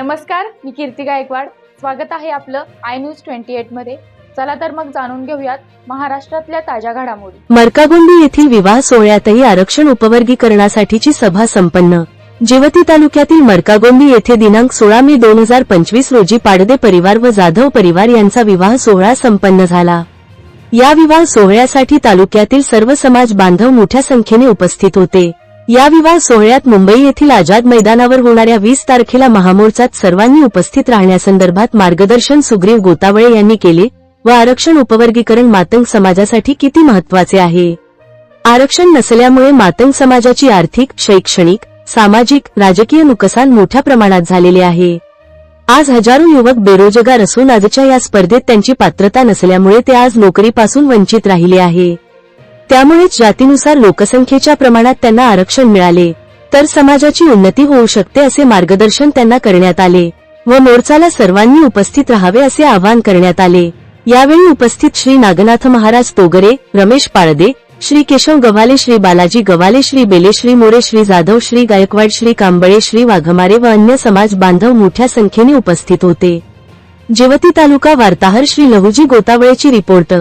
नमस्कार मी कीर्ती गायकवाड. स्वागत आहे आपलं आय न्यूज ट्वेंटी एटमध्ये. चला तर मग जाणून घेऊयात महाराष्ट्रातल्या ताज्या घडामोडी. मरकागुंडी येथील विवाह सोहळ्यातही आरक्षण उपवर्गीकरणासाठीची सभा संपन्न. जेवती तालुक्यातील मरकागोंदी येथे दिनांक सोळा मे दोन हजार पंचवीस रोजी पाडदे परिवार व जाधव परिवार यांचा विवाह सोहळा संपन्न झाला. या विवाह सोहळ्यासाठी तालुक्यातील सर्व समाज बांधव मोठ्या संख्येने उपस्थित होते. या विवाह सोहळ्यात मुंबई येथील आझाद मैदानावर होणाऱ्या वीस तारखेला महामोर्चात सर्वांनी उपस्थित राहण्यासंदर्भात मार्गदर्शन सुग्रीव गोतावळे यांनी केले व आरक्षण उपवर्गीकरण मातंग समाजासाठी किती महत्त्वाचे आहे? आरक्षण नसल्यामुळे मातंग समाजाची आर्थिक शैक्षणिक सामाजिक राजकीय नुकसान मोठ्या प्रमाणात झालेले आहे. आज हजारो युवक बेरोजगार असून आजच्या या स्पर्धेत त्यांची पात्रता नसल्यामुळे ते आज नोकरीपासून वंचित राहिले आहे. त्यामुळेच जातीनुसार लोकसंख्येच्या प्रमाणात त्यांना आरक्षण मिळाले. तर समाजाची उन्नती होऊ शकते असे मार्गदर्शन त्यांना करण्यात आले व मोर्चाला सर्वांनी उपस्थित राहावे असे आवाहन करण्यात आले. यावेळी उपस्थित श्री नागनाथ महाराज तोगरे रमेश पाळदे श्री केशव गव्हाले श्री बालाजी गव्हाले श्री बेले श्री मोरे श्री जाधव श्री गायकवाड श्री कांबळे श्री वाघमारे व अन्य समाज बांधव मोठ्या संख्येने उपस्थित होते. जेवती तालुका वार्ताहर श्री लहुजी गोतावळेची रिपोर्ट.